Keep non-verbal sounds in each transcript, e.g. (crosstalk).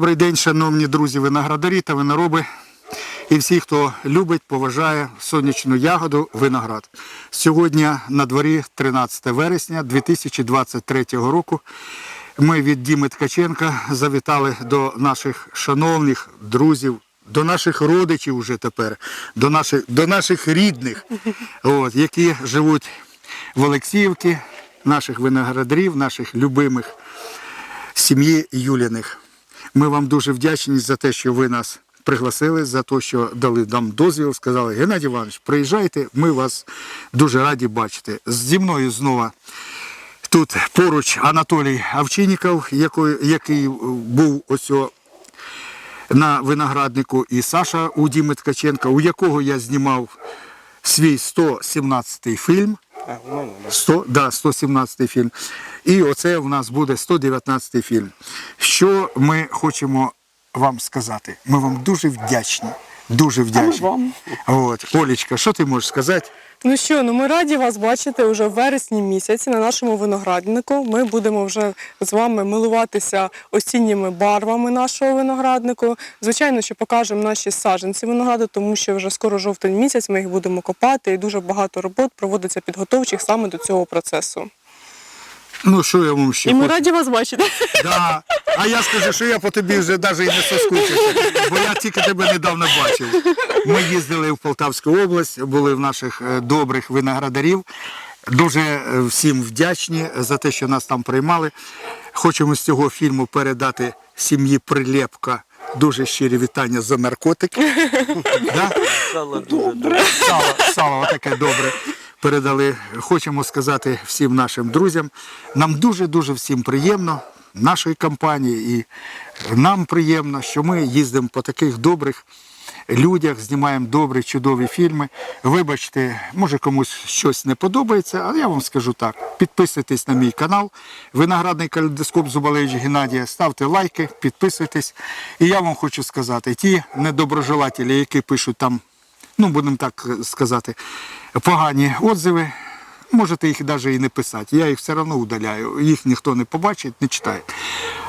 Добрий день, шановні друзі виноградарі та винороби і всі, хто любить, поважає сонячну ягоду виноград. Сьогодні на дворі 13 вересня 2023 року. Ми від Діми Ткаченка завітали до наших шановних друзів, до наших родичів вже тепер, до наших, до наших рідних, (laughs) от, які живуть в Олексіївці, наших виноградарів, наших любимих сім'ї Юліних. Ми вам дуже вдячні за те, що ви нас пригласили, за те, що дали нам дозвіл, сказали, Геннадій Іванович, приїжджайте, ми вас дуже раді бачити. Зі мною знову тут поруч Анатолій Овчинніков, який, який був ось на винограднику, і Саша у Діми Ткаченка, у якого я знімав свій 117-й фільм. А, у мене, да. 100, да, 117 фільм. І оце у нас буде 119 фільм. Що ми хочемо вам сказати? Ми вам дуже вдячні. Дуже вдячні. вам. От, Олечка, що ти можеш сказати? Ну що, ну ми раді вас бачити вже в вересні місяці на нашому винограднику. Ми будемо вже з вами милуватися осінніми барвами нашого винограднику. Звичайно, що покажемо наші саджанці винограду, тому що вже скоро жовтень місяць ми їх будемо копати, і дуже багато робот проводиться підготовчих саме до цього процесу. Ну, що я вам ще І ми хочу? раді вас бачити. Да. А я скажу, що я по тобі вже навіть і не соскучився, бо я тільки тебе недавно бачив. Ми їздили в Полтавську область, були в наших е, добрих виноградарів. Дуже е, всім вдячні за те, що нас там приймали. Хочемо з цього фільму передати сім'ї Прилєпка дуже щирі вітання за наркотики. (laughs) Да? Сало дуже добре. Сало, сало таке добре передали. Хочемо сказати всім нашим друзям. Нам дуже-дуже всім приємно, нашої компанії, і нам приємно, що ми їздимо по таких добрих людях, знімаємо добрі, чудові фільми. Вибачте, може комусь щось не подобається, але я вам скажу так: підписуйтесь на мій канал, виноградний калейдоскоп Зубалевич Геннадія, ставте лайки, підписуйтесь. І я вам хочу сказати, ті недоброжелателі, які пишуть там ну будемо так сказати, погані отзиви. Можете їх навіть і не писати. Я їх все одно удаляю. Їх ніхто не побачить, не читає.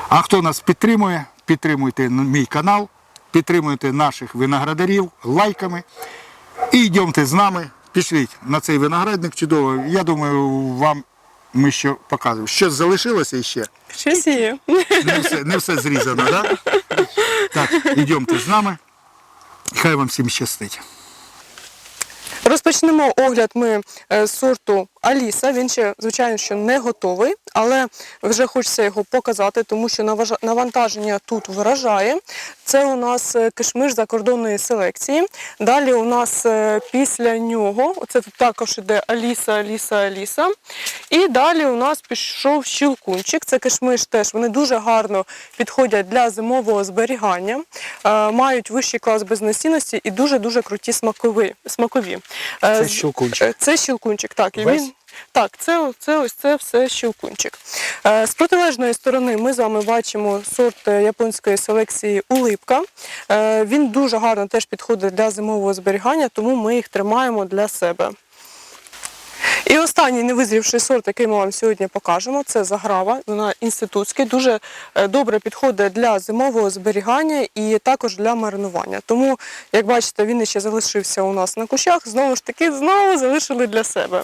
А хто нас підтримує, підтримуйте мій канал, підтримуйте наших виноградарів лайками. І йдемте з нами. Пішліть на цей виноградник чудовий. Я думаю, вам ми ще показуємо. Щось залишилося ще. Щось є. Не все, не все зрізано, так? Да? Так, йдемте з нами. Хай вам всім щастить. Розпочнемо огляд ми е, сорту Аліса. Він ще, звичайно, що не готовий, але вже хочеться його показати, тому що навантаження тут вражає. Це у нас е, кишмиш закордонної селекції. Далі у нас е, після нього, це тут також іде Аліса, Аліса, Аліса. І далі у нас пішов щілкунчик. Це кишмиш теж. Вони дуже гарно підходять для зимового зберігання, е, мають вищий клас безнасінності і дуже-дуже круті смакові. Це? Е, Це щелкунчик, так. І Весь? він, так, це, це ось це все щелкунчик. Е, З протилежної сторони ми з вами бачимо сорт е, японської селекції улипка. Е, Він дуже гарно теж підходить для зимового зберігання, тому ми їх тримаємо для себе. І останній невизрівший сорт, який ми вам сьогодні покажемо, це заграва. Вона інститутський, дуже добре підходить для зимового зберігання і також для маринування. Тому, як бачите, він ще залишився у нас на кущах. Знову ж таки, знову залишили для себе.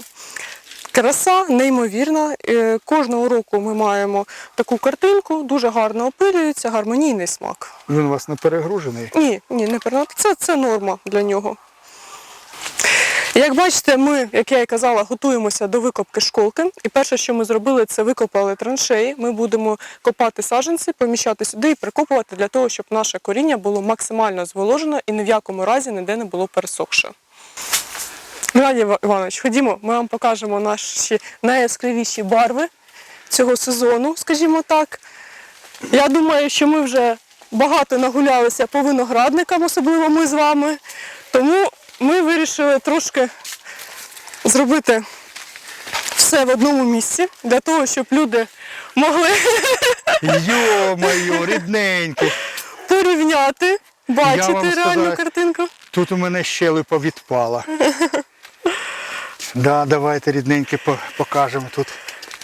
Краса неймовірна. Е, Кожного року ми маємо таку картинку, дуже гарно опилюється, гармонійний смак. Він у вас не перегружений. Ні, ні, не перенати. Це, це норма для нього. Як бачите, ми, як я і казала, готуємося до викопки школки. І перше, що ми зробили, це викопали траншеї. Ми будемо копати саджанці, поміщати сюди і прикопувати для того, щоб наше коріння було максимально зволожено і ні в якому разі ніде не було пересохше. Геннадій Іванович, ходімо, ми вам покажемо наші найяскравіші барви цього сезону, скажімо так. Я думаю, що ми вже багато нагулялися по виноградникам, особливо ми з вами. Тому ми вирішили трошки зробити все в одному місці для того, щоб люди могли (laughs) Йо-моє, рідненькі. порівняти, бачити вам реальну сказав, картинку. Тут у мене щелепа відпала. (laughs) Да, давайте рідненькі по- покажемо тут.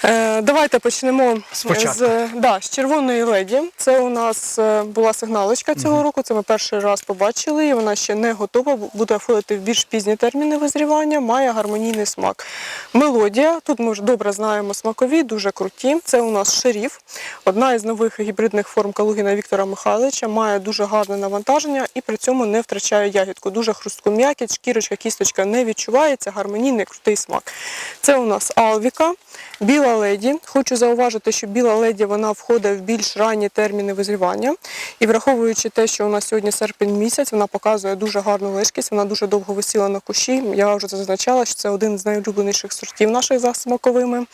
Е, давайте почнемо Спочатку. з, да, з червоної леді. Це у нас е, була сигналочка цього року. Це ми перший раз побачили. її. Вона ще не готова, буде входити в більш пізні терміни визрівання, має гармонійний смак. Мелодія. Тут ми вже добре знаємо смакові, дуже круті. Це у нас шеріф, одна із нових гібридних форм Калугіна Віктора Михайловича. Має дуже гарне навантаження і при цьому не втрачає ягідку. Дуже хрустку м'якість, шкірочка, кісточка не відчувається, гармонійний крутий смак. Це у нас Алвіка. Біла леді. Хочу зауважити, що біла леді вона входить в більш ранні терміни визрівання. І враховуючи те, що у нас сьогодні серпень місяць, вона показує дуже гарну лежкість, вона дуже довго висіла на кущі. Я вже зазначала, що це один з найулюбленіших сортів наших за смаковими,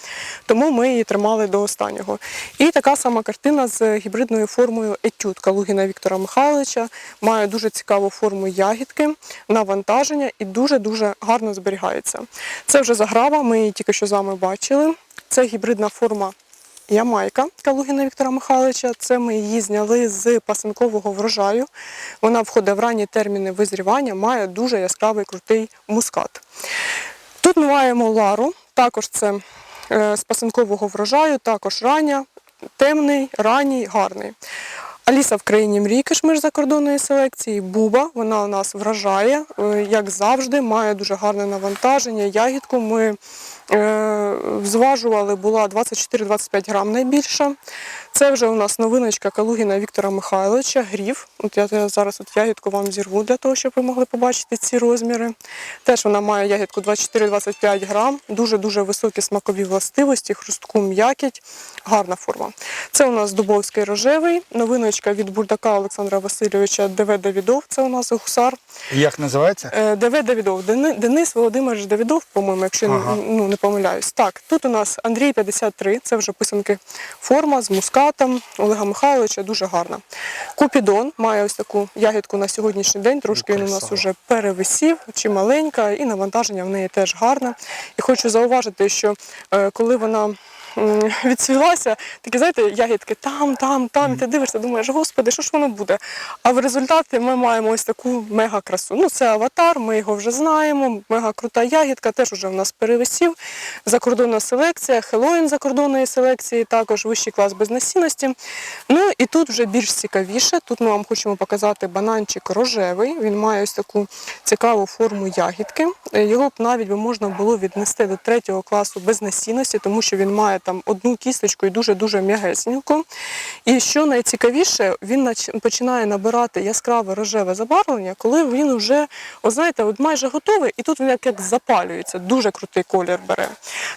тому ми її тримали до останнього. І така сама картина з гібридною формою етюд Калугіна Віктора Михайловича. Має дуже цікаву форму ягідки, навантаження і дуже-дуже гарно зберігається. Це вже заграва, ми її тільки що з вами бачили. Це гібридна форма Ямайка Калугіна Віктора Михайловича. Це ми її зняли з пасинкового врожаю. Вона входить в ранні терміни визрівання, має дуже яскравий крутий мускат. Тут ми маємо лару, також це е, з пасинкового врожаю, також рання, темний, ранній, гарний. Аліса в країні мрій кишмиш закордонної селекції. Буба, вона у нас вражає, е, як завжди, має дуже гарне навантаження. Ягідку ми зважували, була 24-25 грам найбільша. Це вже у нас новиночка Калугіна Віктора Михайловича, грів. От я, зараз от ягідку вам зірву для того, щоб ви могли побачити ці розміри. Теж вона має ягідку 24-25 грам, дуже-дуже високі смакові властивості, хрустку м'якіть, гарна форма. Це у нас Дубовський рожевий, новиночка від бурдака Олександра Васильовича ДВ Давідов, це у нас гусар. Як називається? Е, ДВ Давідов, Денис Володимирович Давідов, по-моєму, якщо Ага. ну, не помиляюсь. Так, тут у нас Андрій 53, це вже писанки форма з мускатом Олега Михайловича, дуже гарна. Купідон має ось таку ягідку на сьогоднішній день, трошки він у нас вже перевисів, чи маленька, і навантаження в неї теж гарне. І хочу зауважити, що е, коли вона відсвілася, такі, знаєте, ягідки там, там, там, і ти дивишся, думаєш, господи, що ж воно буде? А в результаті ми маємо ось таку мега красу. Ну, це аватар, ми його вже знаємо. Мега крута ягідка, теж вже в нас перевисів. Закордонна селекція, Хеллоїн закордонної селекції, також вищий клас безнасінності. Ну і тут вже більш цікавіше. Тут ми вам хочемо показати бананчик рожевий. Він має ось таку цікаву форму ягідки. Е, Його б навіть можна було віднести до третього класу безнасінності, тому що він має там одну кісточку і дуже-дуже м'ягесеньку. І що найцікавіше, він починає набирати яскраве рожеве забарвлення, коли він вже, о, знаєте, от майже готовий, і тут він як, як запалюється. Дуже крутий колір бере.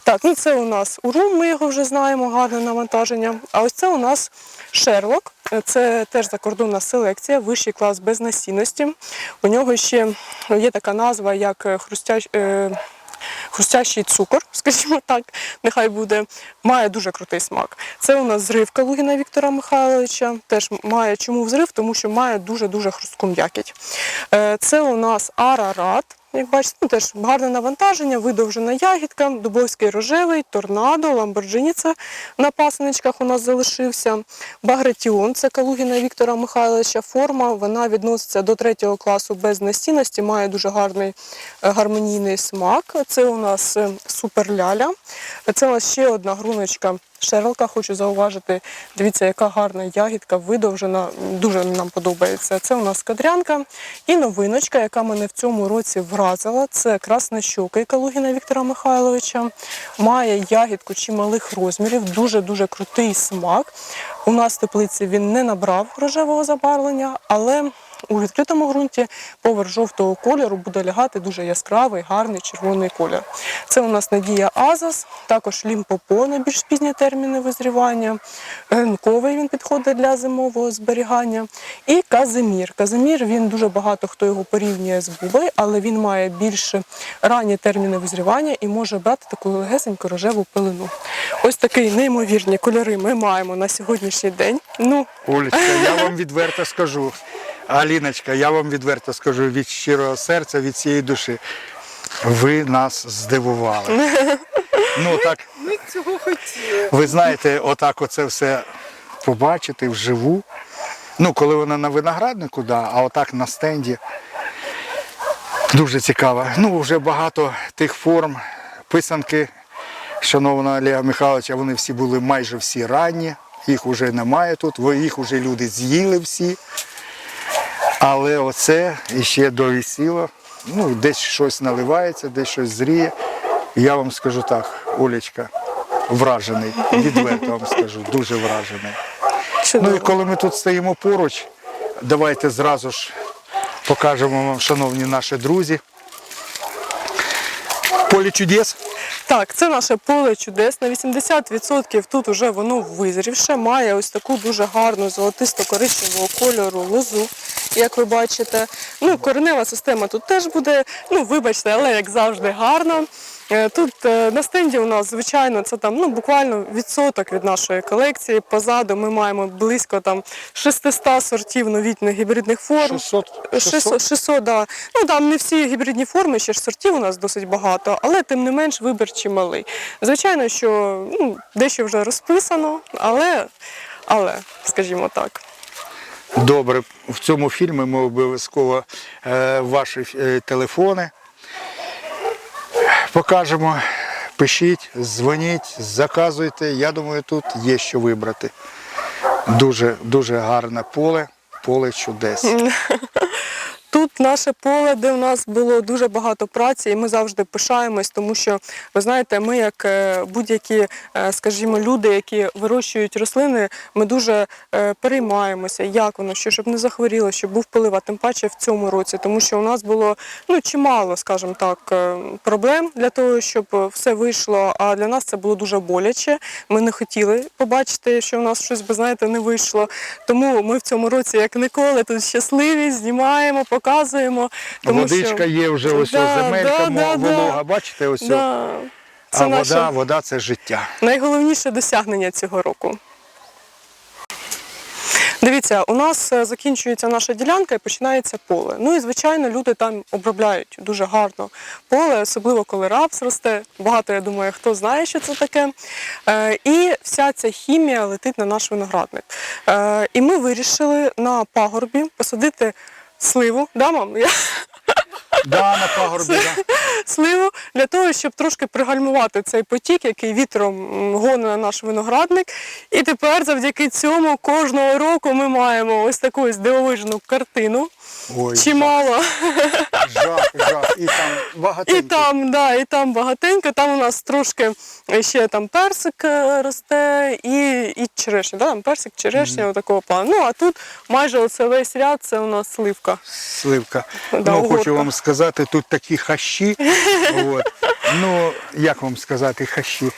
Так, ну це у нас урум, ми його вже знаємо, гарне навантаження. А ось це у нас Шерлок. Е, Це теж закордонна селекція, вищий клас безнасінності. У нього ще є така назва, як хрустящ. е, Хрустящий цукор, (laughs) скажімо так, нехай буде, має дуже крутий смак. Це у нас зрив Калугіна Віктора Михайловича. Теж має чому взрив, тому що має дуже-дуже хрустку м'якіть. Е, Це у нас арарат. Як бачите, ну, теж гарне навантаження, видовжена ягідка, дубовський рожевий, торнадо, ламборджині це на пасеничках у нас залишився. Багратіон це Калугіна Віктора Михайловича форма. Вона відноситься до третього класу без настінності, має дуже гарний е, гармонійний смак. Це у нас е, суперляля. Це у нас ще одна груночка Шерлка, хочу зауважити. Дивіться, яка гарна ягідка, видовжена, дуже нам подобається. Це у нас кадрянка. І новиночка, яка мене в цьому році вразила, це краснощокий Калугіна Віктора Михайловича. Має ягідку чималих розмірів, дуже-дуже крутий смак. У нас в теплиці він не набрав рожевого забарвлення, але у відкритому ґрунті поверх жовтого кольору буде лягати дуже яскравий, гарний червоний колір. Це у нас Надія Азас, також лімпопо на більш пізні терміни визрівання. Гринковий він підходить для зимового зберігання. І Казимір. Казимір він дуже багато хто його порівнює з бубой, але він має більш ранні терміни визрівання і може брати таку легесеньку рожеву пилину. Ось такі неймовірні кольори ми маємо на сьогоднішній день. Ну, Олечка, я (laughs) вам відверто скажу. Аліночка, я вам відверто скажу від щирого серця, від цієї душі. Ви нас здивували. Ну так, ми цього хотіли. ви знаєте, отак оце все побачити вживу. Ну, коли вона на винограднику, да, а отак на стенді. Дуже цікаво. Ну, вже багато тих форм, писанки шановного Олега Михайловича, вони всі були майже всі ранні. Їх вже немає тут, їх вже люди з'їли всі. Але оце іще довісіло. Ну, десь щось наливається, десь щось зріє. Я вам скажу так, Олечка, вражений. Відверто вам скажу, дуже вражений. Чудово. Ну і коли ми тут стоїмо поруч, давайте зразу ж покажемо вам, шановні наші друзі. Поле чудес. Так, це наше поле чудес. На 80% тут вже воно визрівше, має ось таку дуже гарну золотисто-коричневого кольору лозу, як ви бачите. Ну, коренева система тут теж буде, ну, вибачте, але як завжди гарно. Е, Тут е, на стенді у нас, звичайно, це там ну, буквально відсоток від нашої колекції. Позаду ми маємо близько там 600 сортів новітніх гібридних форм. 600. 600, 600, да. Ну там не всі гібридні форми, ще ж сортів у нас досить багато, але тим не менш вибір чималий. Звичайно, що ну, дещо вже розписано, але, але, скажімо так. Добре, в цьому фільмі ми обов'язково е, ваші е, телефони покажемо. Пишіть, дзвоніть, заказуйте. Я думаю, тут є що вибрати. Дуже, дуже гарне поле, поле чудес. (laughs) Тут наше поле, де в нас було дуже багато праці, і ми завжди пишаємось, тому що ви знаєте, ми, як е, будь-які, е, скажімо, люди, які вирощують рослини, ми дуже е, переймаємося, як воно, що щоб не захворіло, щоб був полив, а тим паче в цьому році, тому що у нас було ну чимало, скажімо так, проблем для того, щоб все вийшло. А для нас це було дуже боляче. Ми не хотіли побачити, що у нас щось, ви знаєте, не вийшло. Тому ми в цьому році, як ніколи, тут щасливі, знімаємо, показуємо. Тому Водичка що... є вже ось Да, земелька да, да, волога. да. Бачите, ось. Да. Це а наше вода, вода це життя. найголовніше досягнення цього року. Дивіться, у нас е, закінчується наша ділянка і починається поле. Ну і звичайно, люди там обробляють дуже гарно поле, особливо коли рапс росте. Багато я думаю, хто знає, що це таке. Е, і вся ця хімія летить на наш виноградник. Е, і ми вирішили на пагорбі посадити сливу. Да, мам? Я- Да, на пагорбі. Да. сливу для того, щоб трошки пригальмувати цей потік, який вітром гоне на наш виноградник. І тепер завдяки цьому кожного року ми маємо ось таку ось дивовижну картину. Ой, Чимало. жах, жах. І там багатенько. І там, да, і там багатенько. Там у нас трошки ще там персик е, росте і, і черешня. Да? Там персик, черешня, отакого плану. Ну а тут майже оце весь ряд це у нас сливка. Сливка. Да, ну, угорка. хочу вам сказати, тут такі хащі. (laughs) От. Ну, як вам сказати, хащі.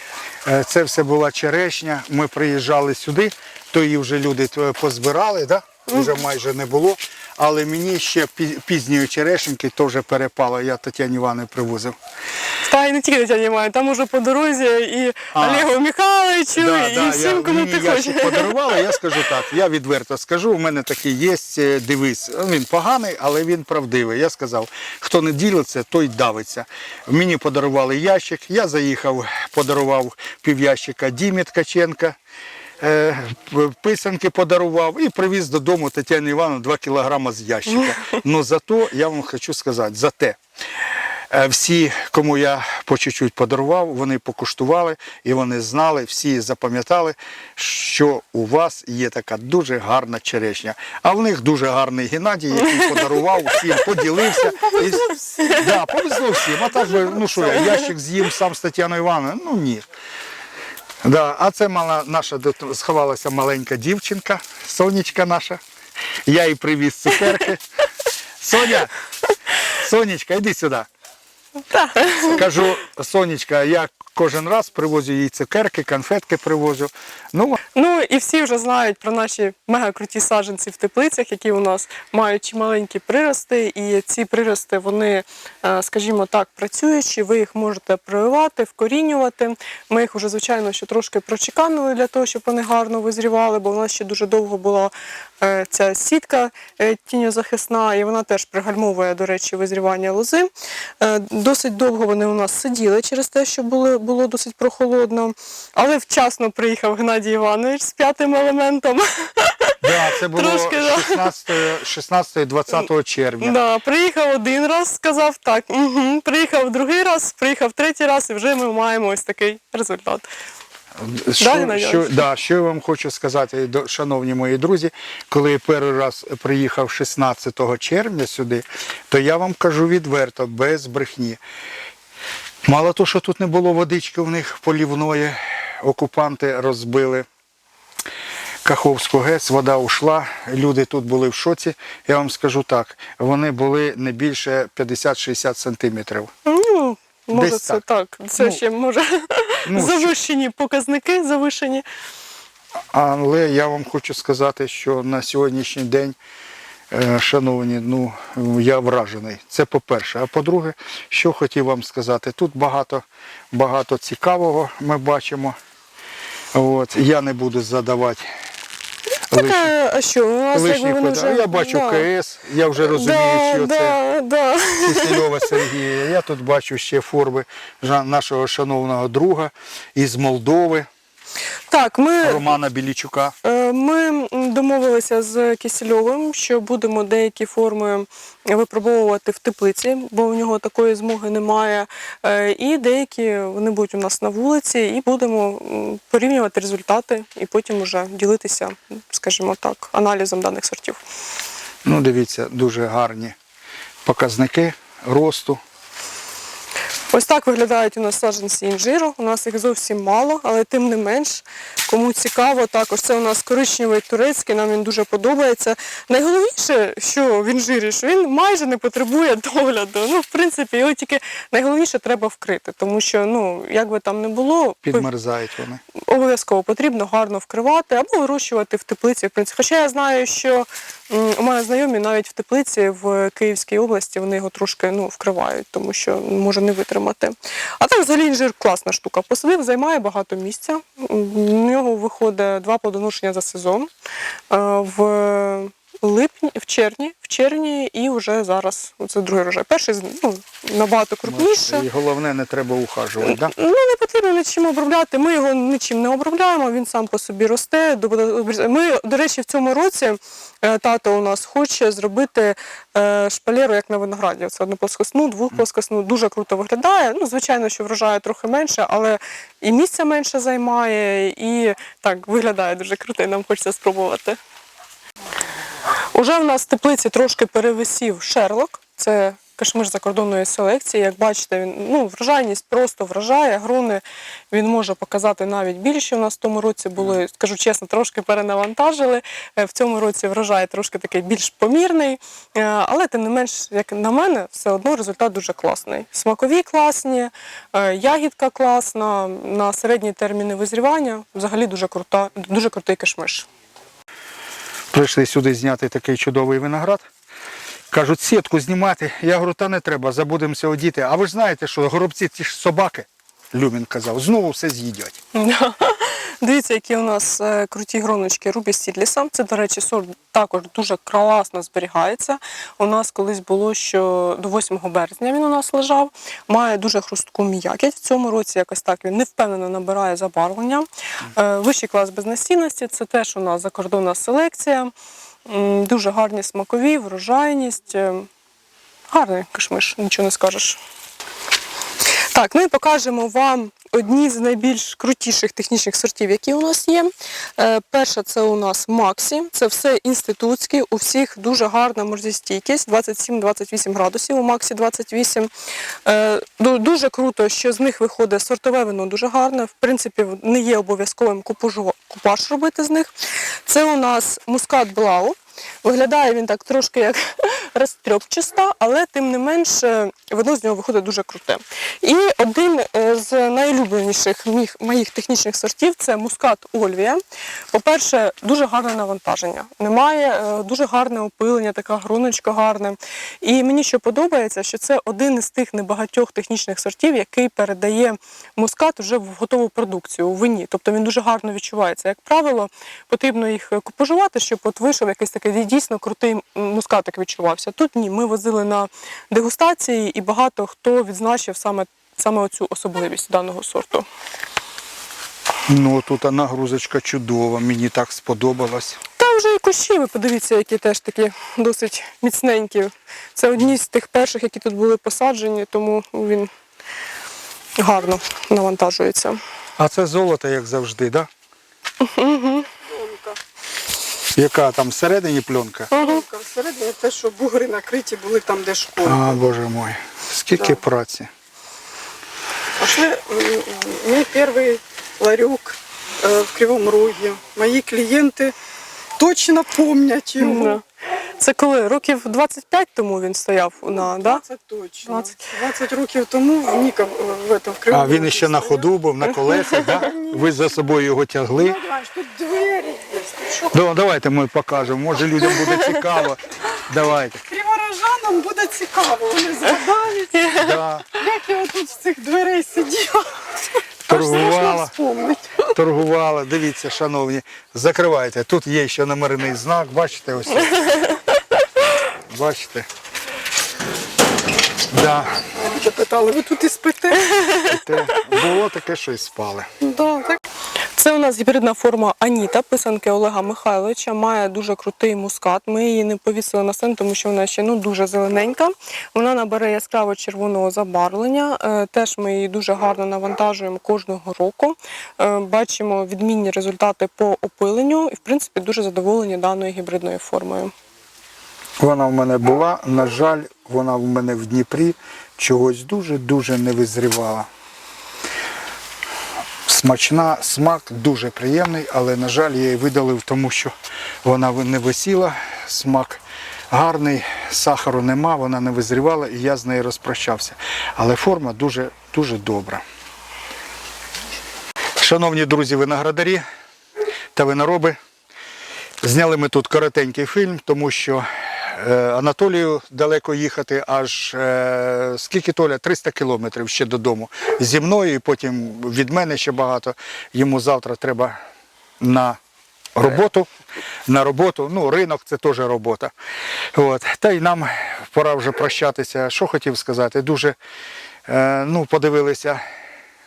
Е, Це все була черешня. Ми приїжджали сюди, то її вже люди е, позбирали, да? вже майже не було. Але мені ще пізньої черешеньки теж перепало. Я Тетяні Івановні привозив. Та й не тільки Тетяні маю, там уже по дорозі і А. Олегу Михайловичу, і всім, я, кому мені ти ящик хочеш. подарували, я скажу так, я відверто скажу, у мене такий є, е, дивись, він поганий, але він правдивий. Я сказав, хто не ділиться, той давиться. Мені подарували ящик, я заїхав, подарував півящика Дімі Ткаченка. Е, Писанки подарував і привіз додому Тетяні Івановну 2 кілограми з ящика. (laughs) Ну зато я вам хочу сказати, за те, Е, Всі, кому я по чуть-чуть подарував, вони покуштували і вони знали, всі запам'ятали, що у вас є така дуже гарна черешня. А в них дуже гарний Геннадій, який (laughs) подарував всім, поділився. І, да, повезло всім. А так би, ну що я, ящик з'їм сам з Тетяною Івановною? Ну ні. Да, а це мала наша сховалася маленька дівчинка, сонечка наша. Я їй привіз цукерки. (laughs) Соня, Сонечка, йди сюди. Кажу, Сонечка, я кожен раз привозю їй цукерки, конфетки привозю. Ну, Ну і всі вже знають про наші мега-круті саджанці в теплицях, які у нас мають чималенькі прирости. І ці прирости, вони, е, скажімо так, працюючі, ви їх можете прививати, вкорінювати. Ми їх вже, звичайно, ще трошки прочеканили для того, щоб вони гарно визрівали, бо у нас ще дуже довго була е, ця сітка е, тіньозахисна, і вона теж пригальмовує, до речі, визрівання лози. Досить довго вони у нас сиділи через те, що було, було досить прохолодно. Але вчасно приїхав Геннадій Іванович з п'ятим елементом. Да, це було Трошки, 16-20 червня. Да, приїхав один раз, сказав так. Угу. Приїхав другий раз, приїхав третій раз, і вже ми маємо ось такий результат. Що, що, да, що я вам хочу сказати, шановні мої друзі, коли я перший раз приїхав 16 червня сюди, то я вам кажу відверто, без брехні. Мало того, що тут не було водички в них полівної, окупанти розбили Каховську ГЕС, вода ушла, люди тут були в шоці. Я вам скажу так, вони були не більше 50-60 сантиметрів. Ну, може, Десь це так. так. Це Ну, ще може (laughs) ну, що- завищені показники, завишені. Але я вам хочу сказати, що на сьогоднішній день, шановні, ну я вражений. Це по-перше. А по-друге, що хотів вам сказати, тут багато, багато цікавого ми бачимо. От, я не буду задавати Таке, а що, у нас якби лишніх вже... Я бачу да. КС, я вже розумію, да, що це. да, да. Кисельова Сергія. Я тут бачу ще форми нашого шановного друга із Молдови, Так, ми Романа Білічука. Е, Ми домовилися з Кисельовим, що будемо деякі форми випробовувати в теплиці, бо у нього такої змоги немає. Е, І деякі вони будуть у нас на вулиці, і будемо порівнювати результати і потім вже ділитися, скажімо так, аналізом даних сортів. Ну, дивіться, дуже гарні показники росту. Ось так виглядають у нас саджанці інжиру. У нас їх зовсім мало, але тим не менш, кому цікаво, також це у нас коричневий турецький, нам він дуже подобається. Найголовніше, що в інжирі, що він майже не потребує догляду. Ну, в принципі, його тільки найголовніше треба вкрити, тому що, ну, як би там не було, Підмерзають вони. обов'язково потрібно гарно вкривати або вирощувати в теплиці. В принципі, хоча я знаю, що у мене знайомі навіть в теплиці в Київській області вони його трошки ну, вкривають, тому що може не витримати. А так взагалі інжир класна штука. Посадив, займає багато місця. У нього виходить два плодоношення за сезон. Е, В липні, в червні, в червні і вже зараз це другий рожай. Перший ну, набагато крупніше. І головне, не треба ухажувати. Да? Ну, не потрібно нічим обробляти. Ми його нічим не обробляємо, він сам по собі росте. Ми, до речі, в цьому році е, тато у нас хоче зробити е, шпалеру, як на винограді. Це одну плоскосну, двохплоскосну. Дуже круто виглядає. Ну, звичайно, що врожаю трохи менше, але і місця менше займає, і так виглядає дуже круто, і нам хочеться спробувати. Уже в нас в теплиці трошки перевисів шерлок. Це кашмир закордонної селекції. Як бачите, він ну, врожайність просто вражає. Грони він може показати навіть більше. У нас в тому році були, скажу чесно, трошки перенавантажили. Е, В цьому році врожай трошки такий більш помірний. Е, Але тим не менш, як на мене, все одно результат дуже класний. Смакові класні, е, ягідка класна, на середні терміни визрівання взагалі дуже крута, дуже крутий кишмиш. Прийшли сюди зняти такий чудовий виноград. Кажуть, сітку знімати. Я говорю, та не треба, забудемося одіти. А ви ж знаєте, що горобці ті ж собаки, Люмін казав, знову все з'їдять. (laughs) Дивіться, які у нас е, круті гроночки Рубі Сідліса. Це, до речі, сорт також дуже класно зберігається. У нас колись було, що до 8 березня він у нас лежав. Має дуже хрустку м'якість. В цьому році якось так він невпевнено набирає забарвлення. Е, Вищий клас безнасінності це теж у нас закордонна селекція. Дуже гарні смакові, врожайність. Е, Гарний кишмиш, нічого не скажеш. Так, ну і покажемо вам одні з найбільш крутіших технічних сортів, які у нас є. Е, перша це у нас Максі. Це все інститутське, у всіх дуже гарна морзостійкість, 27-28 градусів, у Максі 28. Е, дуже круто, що з них виходить сортове вино дуже гарне. В принципі, не є обов'язковим купаж робити з них. Це у нас мускат Блау. Виглядає він так трошки як (laughs) розтрьопчиста, але тим не менш е, вино з нього виходить дуже круте. І один е, з найулюбленіших моїх, технічних сортів це мускат Ольвія. По-перше, дуже гарне навантаження. Немає е, дуже гарне опилення, така груночка гарна. І мені що подобається, що це один із тих небагатьох технічних сортів, який передає мускат вже в готову продукцію у вині. Тобто він дуже гарно відчувається. Як правило, потрібно їх е, щоб от вийшов якийсь такий дійсно крутий мускатик відчувався. Тут ні, ми возили на дегустації, і багато хто відзначив саме, саме оцю особливість даного сорту. Ну тут нагрузочка чудова, мені так сподобалось. Та вже і кущі, ви подивіться, які теж такі досить міцненькі. Це одні з тих перших, які тут були посаджені, тому він гарно навантажується. А це золото, як завжди, так? Да? Яка там всередині пленка? Пленка всередині те, що бугри накриті були там, де школа. А, боже мой, скільки праці. Пошли ще мій перший ларюк е, в Кривому Рогі. Мої клієнти точно пам'ять його. Да. Це коли? Років 25 тому він стояв на, да? 20 точно. 20. 20 років тому в Ніка е, в, этом, в Кривому А він ще на ходу був, на колесах, да? ви за собою його тягли. Ну, тут двері є. Що Ну, давайте ми покажемо, може людям буде цікаво. Давайте. криворожанам буде цікаво. Вони згадають, (laughs) Да. як я тут з цих дверей сиділа. Торгувала. Торгувала. Дивіться, шановні, закривайте. Тут є ще номерний знак, бачите ось. (laughs) Бачите? Да. Питали, ви тут і спите? Те, було таке, що й спали. Да, так. Це у нас гібридна форма Аніта, писанки Олега Михайловича. Має дуже крутий мускат. Ми її не повісили на сцену, тому що вона ще ну, дуже зелененька. Вона набере яскраво червоного забарвлення. Е, Теж ми її дуже гарно навантажуємо кожного року. Е, Бачимо відмінні результати по опиленню і, в принципі, дуже задоволені даною гібридною формою. Вона в мене була, на жаль, вона в мене в Дніпрі чогось дуже-дуже не визрівала. Смачна, смак дуже приємний, але, на жаль, я її видалив, тому що вона не висіла, смак гарний, сахару нема, вона не визрівала і я з нею розпрощався. Але форма дуже, дуже добра. Шановні друзі виноградарі та винороби, Зняли ми тут коротенький фільм, тому що Анатолію далеко їхати, аж е, скільки Толя? 300 кілометрів ще додому зі мною, і потім від мене ще багато. Йому завтра треба на роботу. На роботу, ну, ринок це теж робота. От. Та й нам пора вже прощатися. Що хотів сказати? Дуже е, ну, подивилися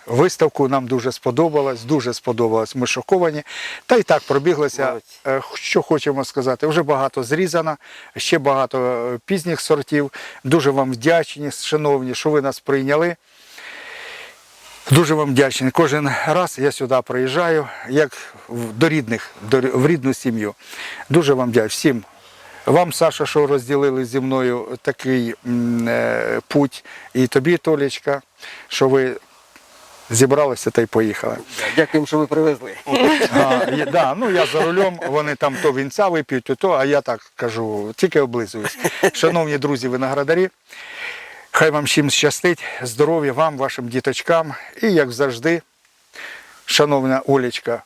Виставку нам дуже сподобалось, дуже сподобалось. Ми шоковані. Та й так пробіглися. Молодці. Е, Що хочемо сказати, вже багато зрізано, ще багато е, пізніх сортів. Дуже вам вдячні, шановні, що ви нас прийняли. Дуже вам вдячний. Кожен раз я сюди приїжджаю, як до рідних, до, в рідну сім'ю. Дуже вам дякую всім. Вам, Саша, що розділили зі мною такий е, путь, і тобі, Толічка, що ви зібралися та й поїхали. Дякуємо, що ви привезли. А, є- да, ну я за рулем, вони там то вінця вип'ють, то, то, а я так кажу, тільки облизуюсь. Шановні друзі виноградарі, хай вам всім щастить, здоров'я вам, вашим діточкам. І як завжди, шановна Олечка,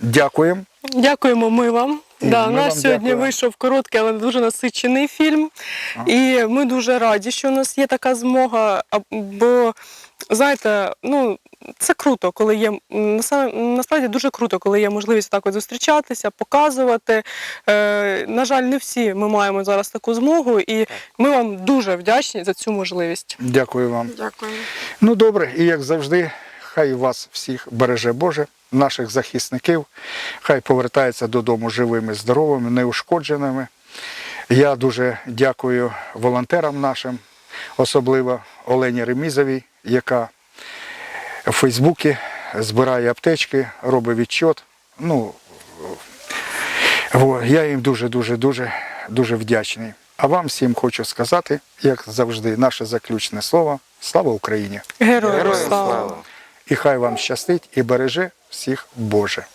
дякуємо. Дякуємо ми вам. Да, у нас сьогодні дякуємо. вийшов короткий, але дуже насичений фільм. І ми дуже раді, що у нас є така змога. Бо знаєте, ну це круто, коли є насправді дуже круто, коли є можливість так от зустрічатися, показувати. Е, на жаль, не всі ми маємо зараз таку змогу, і ми вам дуже вдячні за цю можливість. Дякую вам. Дякую. Ну добре, і як завжди, хай вас всіх береже Боже, наших захисників, хай повертаються додому живими, здоровими, неушкодженими. Я дуже дякую волонтерам нашим, особливо Олені Ремізовій, яка в Фейсбуці збирає аптечки, робить відчот. Ну, я їм дуже, дуже, дуже, вдячний. А вам всім хочу сказати, як завжди, наше заключне слово слава Україні! Героям слава! І хай вам щастить і береже всіх Боже.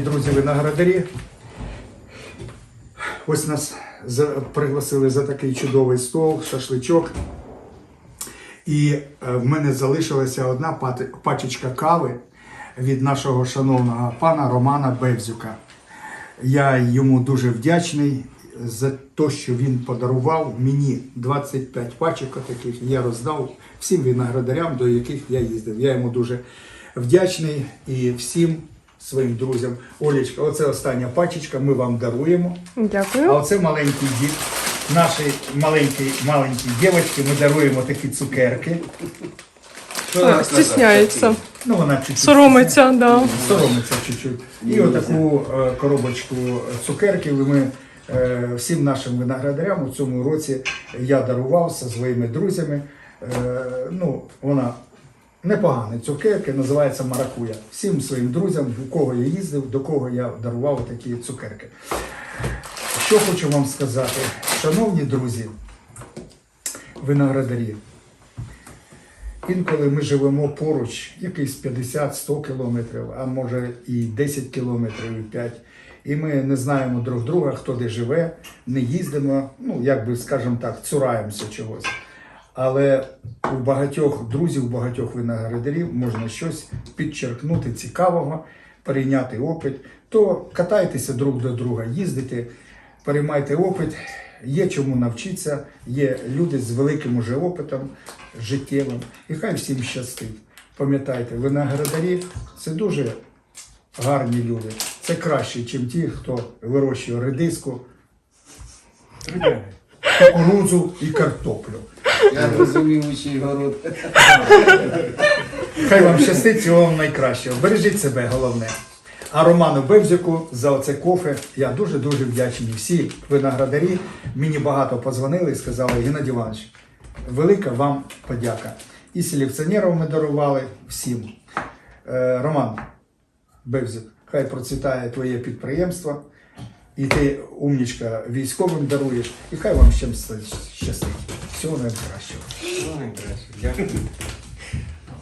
Шановні друзі виноградарі, ось нас пригласили за такий чудовий стол, шашличок. І е, в мене залишилася одна пачечка кави від нашого шановного пана Романа Бевзюка. Я йому дуже вдячний за те, що він подарував мені 25 пачок таких. Я роздав всім виноградарям, до яких я їздив. Я йому дуже вдячний і всім своїм друзям. Олечка, оце остання пачечка, ми вам даруємо. Дякую. А оце маленький дід. Нашій маленькій, маленькій дівчинці ми даруємо такі цукерки. А, стісняється. Ну, вона чуть-чуть Соромиться, да. соромиться чуть-чуть. І отаку е, коробочку цукерків ми е, всім нашим виноградарям у цьому році я дарував зі своїми друзями. Е, Ну, вона непогана цукерки, називається Маракуя. Всім своїм друзям, у кого я їздив, до кого я дарував такі цукерки. Що хочу вам сказати, шановні друзі, виноградарі. Інколи ми живемо поруч, якийсь 50-100 кілометрів, а може і 10 кілометрів, і 5. І ми не знаємо друг друга, хто де живе, не їздимо, ну, як би, скажімо так, цураємося чогось. Але у багатьох друзів, у багатьох виноградарів можна щось підчеркнути цікавого, перейняти опит. То катайтеся друг до друга, їздите, переймайте опит, є чому навчитися, є люди з великим уже опитом життєвим. І хай всім щастить. Пам'ятайте, виноградарі це дуже гарні люди. Це краще, ніж ті, хто вирощує редиску, кукурудзу і картоплю. Я розумів учий город. Хай вам щастить, всього вам найкращого. Бережіть себе, головне. А Роману Бевзяку за оце кофе я дуже-дуже вдячний. Всі виноградарі мені багато позвонили і сказали, Геннадій Іванович, велика вам подяка. І селекціонерів ми дарували всім. Е, Роман Бевзяк, хай процвітає твоє підприємство. І ти, умнічка, військовим даруєш, і хай вам щастить. Всього найкращого. Ну, найкраще. Дякую.